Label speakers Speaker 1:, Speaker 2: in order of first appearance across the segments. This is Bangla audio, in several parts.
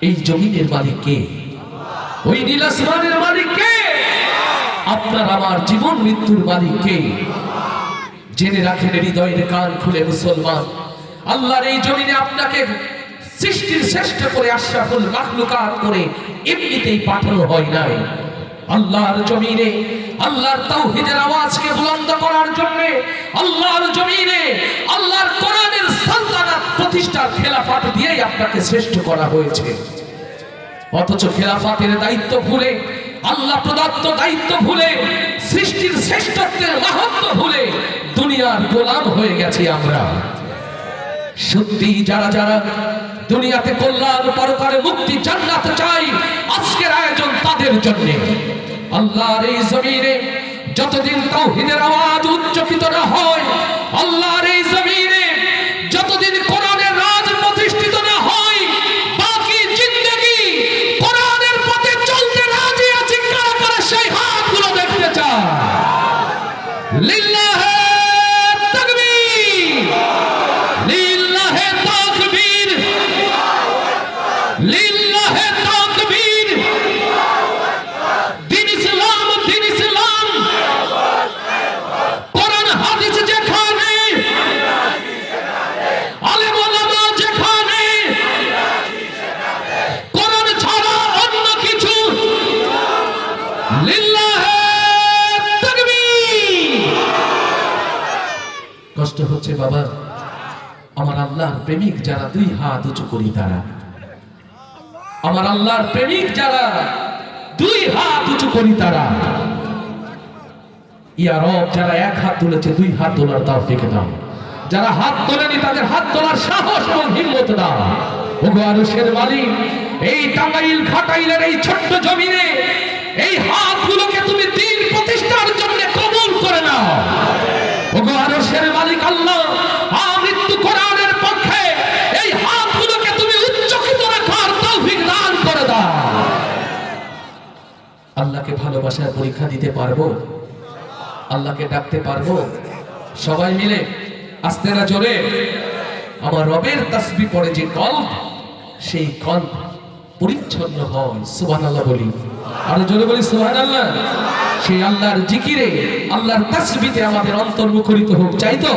Speaker 1: এই জমিনের মালিক কে? ওই নীল আসমানের মালিক কে? আপনার আমার জীবন মৃত্যুর মালিক কে? জেনে রাখেন হৃদয়ের কান খুলে মুসলমান। আল্লাহর এই জমিনে আপনাকে সৃষ্টির শ্রেষ্ঠ করে আশরাফুল মাখলুকাত করে এমনিতেই পাঠানো হয় নাই। আল্লাহর জমিনে, আল্লাহর তাওহীদের আওয়াজকে বুলন্দ করার জন্য, আল্লাহর জমিনে, আল্লাহর কোরআনের সালতানাত প্রতিষ্ঠার খেলাফত দিয়েই আপনাকে শ্রেষ্ঠ করা হয়েছে। অথচ খেলাফাতের দায়িত্ব ভুলে, আল্লাহ প্রদত্ত দায়িত্ব ভুলে, সৃষ্টির শ্রেষ্ঠত্বের মাহাত্ম ভুলে দুনিয়ার গোলাম হয়ে গেছি আমরা। সত্যি যারা যারা দুনিয়াতে কল্যাণ পরকারে মুক্তি জান্নাত চাই, আজকের আয়োজন তাদের জন্য। আল্লাহর এই জমিনে যতদিন তাওহীদের আওয়াজ উচ্চকিত না হয়, আল্লাহর এই জমিনে লিল্লাহে তাকবীর। দিন ইসলাম দিন ইসলাম। কোরআন, হাদিস যেখানে আলেম ওলামা যেখানে, কোরআন ছাড়া অন্য কিছু। লিল্লাহে তাকবীর। কষ্ট হচ্ছে বাবা, আমার আল্লাহর প্রেমিক যারা দুই হাত উঁচু করি তারা। আমার আল্লাহর প্রেমিক যারা, দুই হাত উঁচু করি তারা। ইয়া রব, যারা এক হাত তুলেছে, দুই হাত তোলার তাও ফেঁকে দাও। যারা হাত তোলেনি, তাদের হাত তোলার সাহস এবং হিম্মত দাও। ওগো আরশের মালিক, এই টাঙ্গাইল খাটাইলের এই ছোট্ট জমিনে, এই হাতগুলোকে তুমি দিন প্রতিষ্ঠার জন্য কবুল করে নাও। ওগো আরশের মালিক আল্লাহ ভালোবাসার পরীক্ষা দিতে পারব? আল্লাহকে ডাকতে পারব? সবাই মিলে আস্তে না জোরে, আমার রবের তাসবি পড়ে যে কল্প, সেই কল্প পরিচ্ছন্ন হয় সুবহান আল্লাহ বলি। আরও জোরে বলি সুবহান আল্লাহ সেই আল্লাহর জিকিরে, আল্লাহর তাসবিতে আমাদের অন্তর মুখরিত হোক, চাই তো?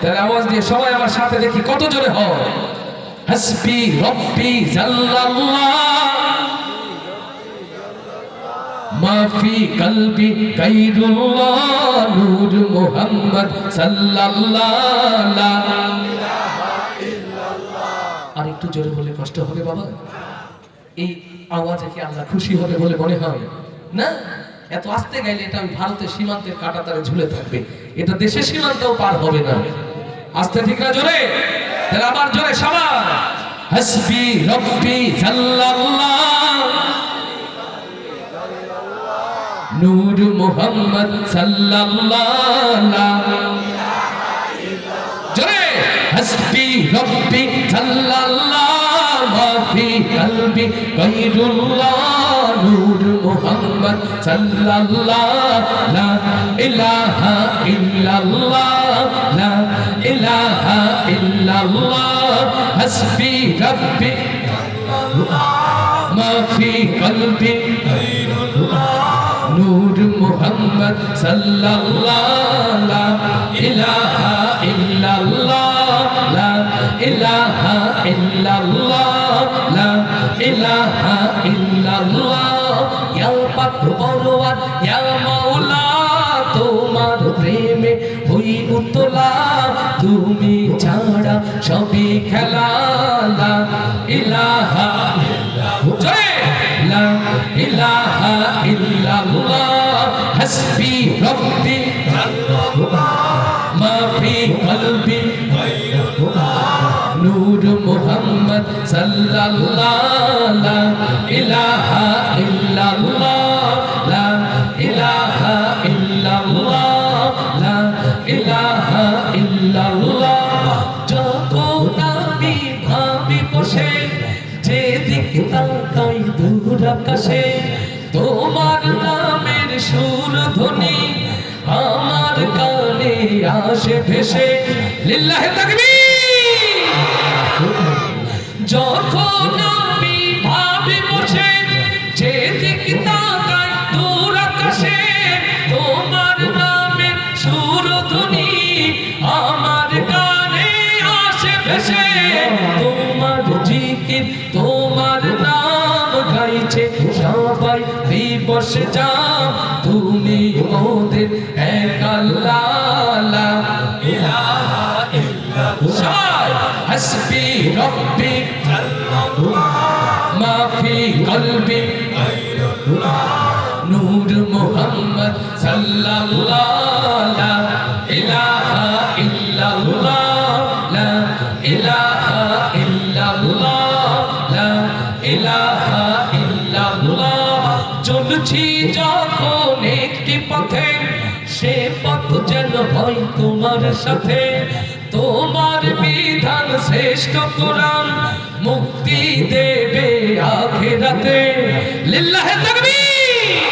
Speaker 1: তাহলে আওয়াজ দিয়ে সবাই আমার সাথে দেখি কত জোরে হয়। হাসবি রব্বি জাল্লাল্লাহ। মাফি কলবি গায়রুল্লাহ নূর মুহাম্মদ সাল্লাল্লাহ। আর একটু জোরে বলে কষ্ট হবে বাবা? এই আওয়াজে কি আল্লাহ খুশি হবে বলে মনে হয়? না? এত আস্তে গাইলে এটা ভারতের সীমান্তের কাটা কাটাতারে ঝুলে থাকবে। এটা দেশের সীমান্তেও পার হবে না। আস্তে ঠিক না জোরে? তাহলে আবার জোরে সবার। হাসবি রব্বি জাল্লাল্লাহ নূর মোহাম্মদ সাল্লাল্লাহ জোরে, হাসবি রব্বি সাল্লাল্লাহ মাফি কলবি গায়রুল্লাহ নূর মোহাম্মদ সাল্লাল্লাহ লা ইলাহা ইল্লাল্লাহ, লা ইলাহা ইল্লাল্লাহ, হাসবি রব্বি মাফি কলবি মুহাম্মদ সাল্লাল্লাহ লা ইলাহা ইল্লাল্লাহ, লা লা তোমার প্রেমে হই উতলা, তুমি ছাড়া সবই খেলা, লা হাসবি রব্বি নূর মুহাম্মদ সাল্লাল্লাহ। ইলাহা যেদিকে তাকাই দূর নামের সুর ধ্বনি, আমার কানে আসে ভেসে। লিল্লাহে তাকবীর। যখন আমি ভাবি বসে যে দিক তাকাই দূর আকাশে, তোমার নামের সুরধ্বনি আমার গানে আসে ভেসে। তোমার জিকির তোমার দিবস যা তুমি মোদের এক আল্লাহ ইলাহা ইল্লাল্লাহ হাসবি রব্বি ফি কলবি। নূর চলছি যখন একটি পথে, সে পথ যেন হয় তোমার সাথে। তোমার বিধান শ্রেষ্ঠ কোরআন, মুক্তি দেবে আখেরাতে। লিল্লাহে তাকবীর!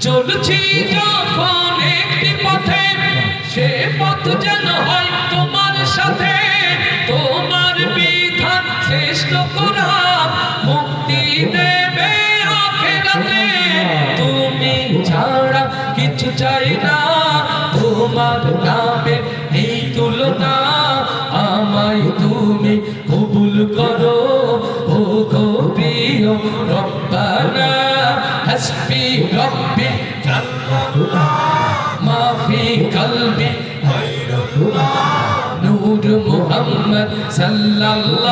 Speaker 1: চলছি যখন কবুল করো ও গো প্রিয় রব্বানা হাসবি রব্বি মা ফি কলবি নূর মুহাম্মদ সাল্লাল্লাহু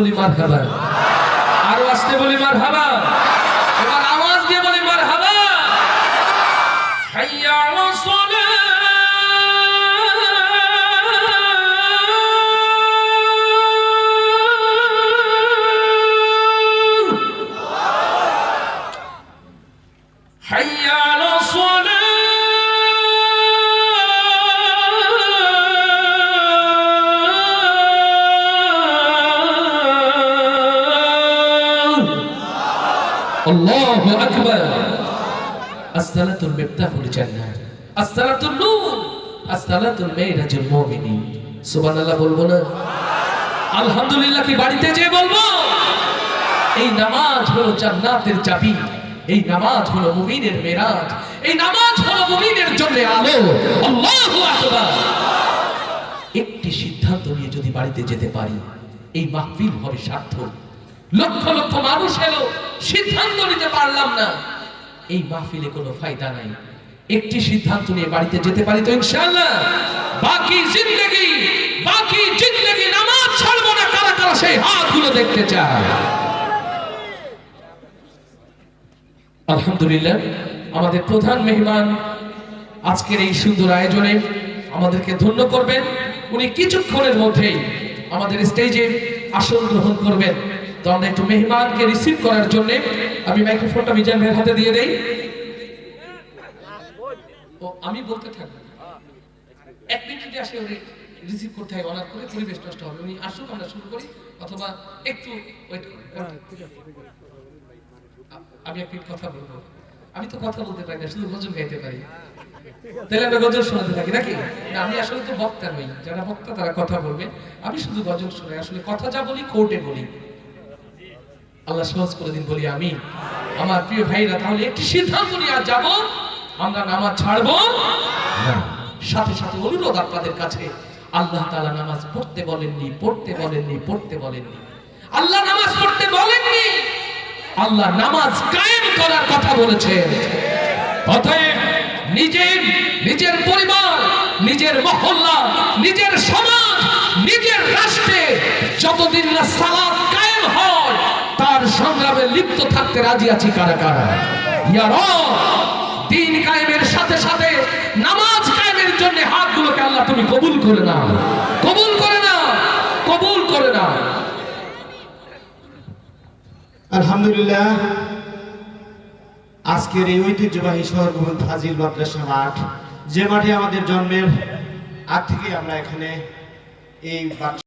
Speaker 1: বলি মার খাবার আরও আসতে বলি মার খাবার এবার আওয়াজ দিয়ে বলি মার হাবা আল্লাহু আকবার। আসসালাতুল মিফতাহুল জান্নাহ। আসসালাতুন নূর। আসসালাতুল মিরাজুল মুমিনিন। সুবহানাল্লাহ বলব না? আলহামদুলিল্লাহ কি বাড়িতে যেয়ে বলব? এই নামাজ হলো জান্নাতের চাবি। এই নামাজ হলো মুমিনের মেরাজ। এই নামাজ হলো মুমিনের জন্য আলো। আল্লাহু আকবার। একটি সিদ্ধান্ত নিয়ে যদি বাড়িতে যেতে পারি, এই মাহফিল হবে সার্থক। লক্ষ লক্ষ মানুষ এলো, সিদ্ধান্ত নিতে পারলাম না। এই মাহফিলে কোনো ফায়দা নাই। একটি সিদ্ধান্ত নিয়ে বাড়িতে যেতে পারি তো ইনশাআল্লাহ? বাকি জিন্দগি বাকি জিন্দগি নামাজ ছাড়বো না, কারা কারা সেই হাতগুলো দেখতে চায়? আলহামদুলিল্লাহ, আমাদের প্রধান মেহমান আজকের এই সুন্দর আয়োজনে আমাদেরকে ধন্য করবেন। উনি কিছুক্ষণের মধ্যেই আমাদের স্টেজে আসন গ্রহণ করবেন। তো আমরা একটু মেহমানকে রিসিভ করার জন্য আমি মাইক্রোফোনটা মিজান ভাইয়ের হাতে দিয়ে দেই। ও আমি বলতে থাকব এক মিনিট যদি আসে উনি রিসিভ করতে হয় অনার করে পরিবেশ নষ্ট হবে। উনি আসুক আমরা শুরু করি অথবা একটু ওয়েট আমি এক মিনিট কথা বলব। আমি তো কথা বলতে পারি না শুধু গজল গাইতে পারি। তাহলে আমরা গজল শোনাতে থাকি নাকি? না, আমি আসলে তো বক্তা নই। যারা বক্তা তারা কথা বলবে। আমি শুধু গজল শুনাই। আসলে কথা যা বলি কোর্টে বলি। আল্লাহ সহজ করে দিন বলি আমি আমার প্রিয় ভাইরা তাহলে একটি সিদ্ধান্ত নিয়ে যাব। আমরা নামাজ ছাড়বো। না। সাথে সাথে অনুরোধ আপনাদের কাছে আল্লাহ তাআলা নামাজ পড়তে বলেননি পড়তে বলেননি পড়তে বলেননি। আল্লাহ নামাজ পড়তে বলেননি। আল্লাহ নামাজ কায়েম করার কথা বলেছেন অতএব নিজের নিজের পরিবার নিজের মহল্লা নিজের সমাজ নিজের রাষ্ট্রে যতদিন না সালাত কায়েম হয় তার সংগ্রামে লিপ্ত থাকতে রাজি আছি কারা কারা? ইয়া রব, দিন কায়েমের সাথে সাথে, নামাজ কায়েমের জন্য হাতগুলোকে আল্লাহ তুমি কবুল করে নাও। কবুল করে নাও, কবুল করে নাও।
Speaker 2: আলহামদুলিল্লাহ, আজকের এই ঐতিহ্যবাহী শহরভূমি ফাজিল মাদ্রাসা মাঠ, যে মাঠে আমাদের জন্মের আগ থেকে আমরা এখানে এই